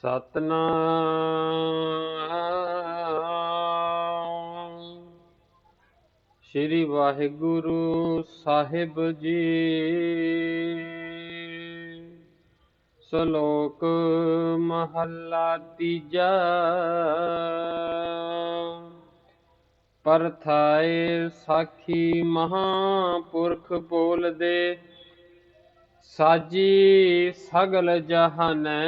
ਸਤਨਾਮ। ਸ੍ਰੀ ਵਾਹਿਗੁਰੂ ਸਾਹਿਬ ਜੀ। ਸ਼ਲੋਕ ਮਹੱਲਾ ਤੀਜਾ। ਪਰਥਾਏ ਸਾਖੀ ਮਹਾਪੁਰਖ ਬੋਲਦੇ ਸਾਜੀ ਸਗਲ ਜਹਾਨੈ।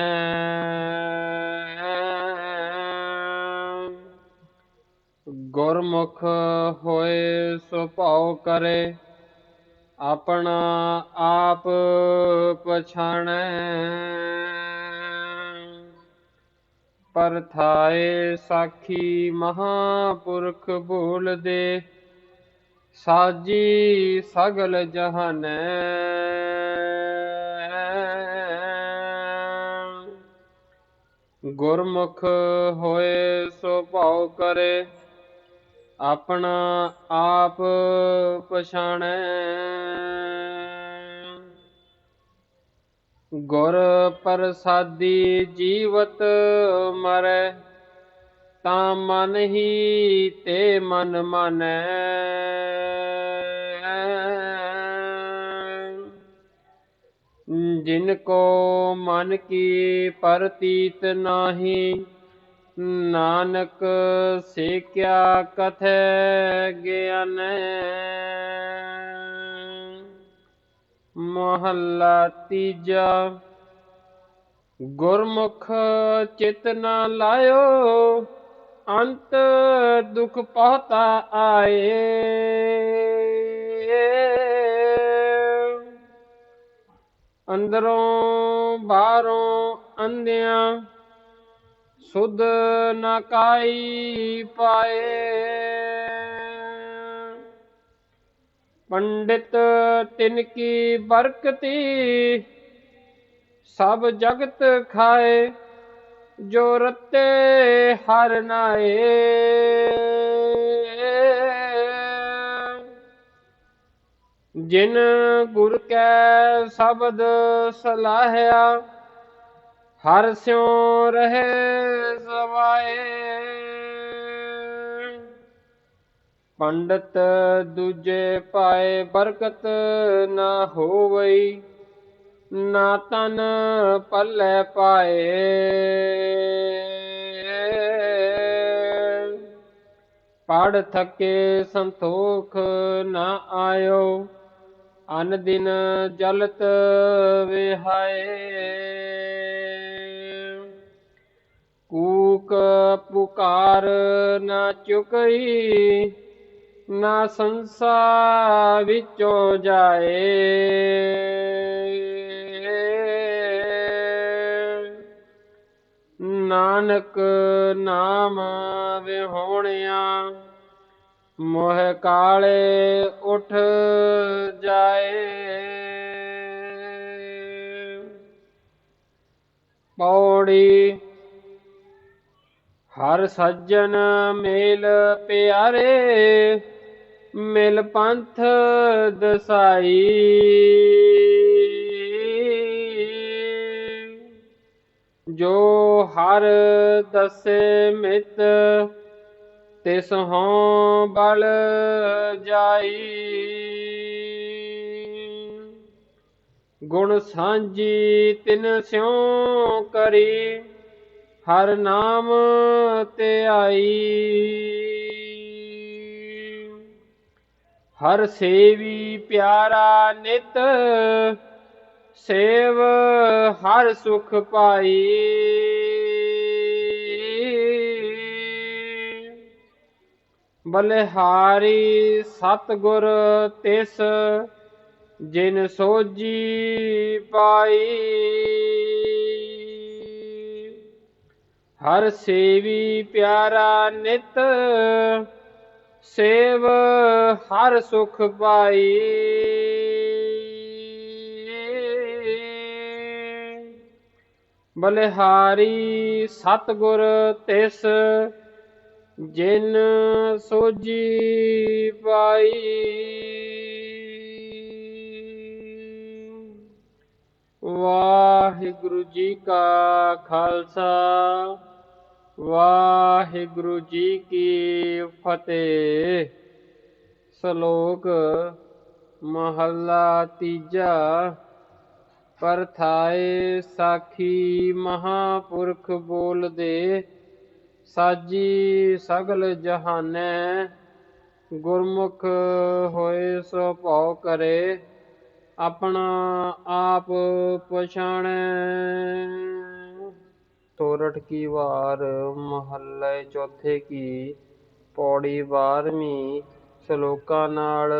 ਗੁਰਮੁਖ ਹੋਏ ਸੋ ਭਾਉ ਕਰੇ, ਆਪਣਾ ਆਪ ਪਛਾਣੈ। ਪਰਥਾਏ ਸਾਖੀ ਮਹਾਪੁਰਖ ਬੋਲਦੇ ਸਾਜੀ ਸਗਲ ਜਹਾਨੈ। ਗੁਰਮੁਖ ਹੋਏ ਸੋ ਭਾਉ ਕਰੇ, ਆਪਣਾ ਆਪ ਪਛਾਣੈ। ਗੁਰ ਪ੍ਰਸਾਦੀ ਜੀਵਤ ਮਰੈ, ਤਾਂ ਮਨ ਹੀ ਤੇ ਮਨ ਮਾਨੈ। ਜਿਨ ਕੋ ਮਨ ਕੀ ਪਰਤੀਤ ਨਾਹੀ, ਨਾਨਕ ਸੇਕਿਆ ਕਥੈ ਗਿਆਨੈ। ਮਹੱਲਾ ਤੀਜਾ, ਗੁਰਮੁਖ ਚਿਤ ਨਾ ਲਾਇਓ, ਅੰਤ ਦੁਖ ਪਹਤਾ ਆਏ। ਅੰਦਰੋਂ, ਬਾਹਰੋਂ ਅੰਧਿਆਂ, ਸੁਧ ਨਾ ਕਾਈ ਪਾਏ। ਪੰਡਿਤ ਤਿਨ ਕੀ ਬਰਕਤੀ, ਸਭ ਜਗਤ ਖਾਏ, ਜੋ ਰਤੇ ਹਰ ਨਾਏ। ਜਿਨ ਗੁਰ ਕੈ ਸ਼ਬਦ ਸਲਾਹਿਆ, ਹਰ ਸਿਉ ਰਹੇ ਸਵਾਏ। ਪੰਡਤ ਦੂਜੇ ਪਾਏ ਬਰਕਤ ਨਾ ਹੋਵਈ, ਨਾ ਤਨ ਪੱਲੇ ਪਾਏ। ਪੜ ਥਕੇ ਸੰਤੋਖ ਨਾ ਆਇਓ ਅਨ ਦਿਨ ਜਲਤ ਵਿਹਾਏ। ਕੂਕ ਪੁਕਾਰ ਨਾ ਚੁਕਈ, ਨਾ ਸੰਸਾ ਵਿੱਚੋਂ ਜਾਏ। ਨਾਨਕ ਨਾਮ ਵਿਹੋਣਿਆ ਮੋਹ ਕਾਲੇ ਉਠ ਜਾਏ। ਪੌੜੀ ਹਰ ਸੱਜਣ ਮੇਲ ਪਿਆਰੇ, ਮਿਲ ਪੰਥ ਦਸਾਈ। ਜੋ ਹਰ ਦਸੇ ਮਿਤ ਤਿਸ ਹੋਂ ਬਲ ਜਾਈ। ਗੁਣ ਸਾਂਝੀ ਤਿਨ ਸਿਉ ਕਰੀ, ਹਰ ਨਾਮ ਤੇ ਆਈ। ਹਰ ਸੇਵੀ ਪਿਆਰਾ ਨਿਤ, ਸੇਵ ਹਰ ਸੁਖ ਪਾਈ। ਬਲਿਹਾਰੀ ਸਤਗੁਰ ਤਿਸ, ਜਿਨ ਸੋਜੀ ਪਾਈ। ਹਰ ਸੇਵੀ ਪਿਆਰਾ ਨਿਤ, ਸੇਵ ਹਰ ਸੁਖ ਪਾਈ। ਬਲਿਹਾਰੀ ਸਤਗੁਰ ਤਿਸ ਜਿਨ ਸੋਜੀ ਪਾਈ। ਵਾਹਿਗੁਰੂ ਜੀ ਕਾ ਖਾਲਸਾ, ਵਾਹਿਗੁਰੂ ਜੀ ਕੀ ਫਤਿਹ। ਸ਼ਲੋਕ ਮਹੱਲਾ ਤੀਜਾ। ਪਰਥਾਏ ਸਾਖੀ ਮਹਾਪੁਰਖ ਬੋਲਦੇ ਸਾਜੀ ਸਗਲ ਜਹਾਨੈ, ਗੁਰਮੁਖ ਹੋਏ ਸੋ ਭਉ ਕਰੇ, ਆਪਣਾ ਆਪ ਪਛਾਣੈ। ਤੋਰਠ ਕੀ ਵਾਰ ਮਹੱਲੇ ਚੌਥੇ ਕੀ, ਪੌੜੀ ਬਾਰਵੀਂ ਸ਼ਲੋਕਾਂ ਨਾਲ